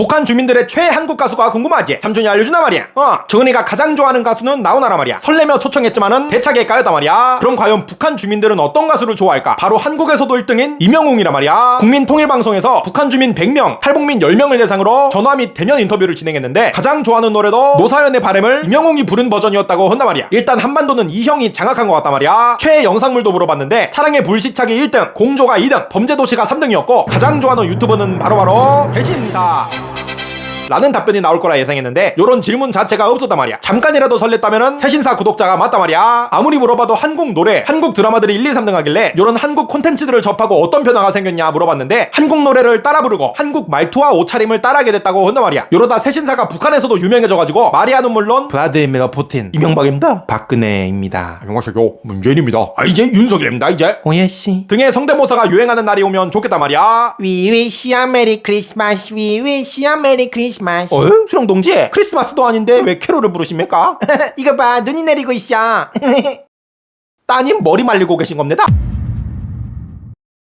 북한 주민들의 최애 한국 가수가 궁금하지? 삼촌이 알려주나 말이야. 어, 정은이가 가장 좋아하는 가수는 나오나라 말이야. 설레며 초청했지만은 대차게 까였단 말이야. 그럼 과연 북한 주민들은 어떤 가수를 좋아할까? 바로 한국에서도 1등인 이명웅이라 말이야. 국민 통일 방송에서 북한 주민 100명, 탈북민 10명을 대상으로 전화 및 대면 인터뷰를 진행했는데 가장 좋아하는 노래도 노사연의 바램을 이명웅이 부른 버전이었다고 한단 말이야. 일단 한반도는 이 형이 장악한 것 같단 말이야. 최애 영상물도 물어봤는데 사랑의 불시착이 1등, 공조가 2등, 범죄도시가 3등이었고 가장 좋아하는 유튜버는 바로바로 배신사. 라는 답변이 나올 거라 예상했는데 요런 질문 자체가 없었단 말이야. 잠깐이라도 설렜다면은 새신사 구독자가 맞단 말이야. 아무리 물어봐도 한국 노래 한국 드라마들이 1, 2, 3등 하길래 요런 한국 콘텐츠들을 접하고 어떤 변화가 생겼냐 물어봤는데 한국 노래를 따라 부르고 한국 말투와 옷차림을 따라하게 됐다고 한단 말이야. 요러다 새신사가 북한에서도 유명해져가지고 마리아는 물론 브라드입니다 푸틴 이명박입니다. 박근혜입니다. 안녕하세요. 문재인입니다. 아 이제 윤석열입니다 이제. 오예씨. 등의 성대모사가 유행하는 날이 오면 좋겠단 말이야. We wish you a merry Christmas. We wish you a merry Christmas 어? 수령 동지 크리스마스도 아닌데 왜 캐롤을 부르십니까? 이거 봐 눈이 내리고 있어 따님 머리 말리고 계신 겁니다.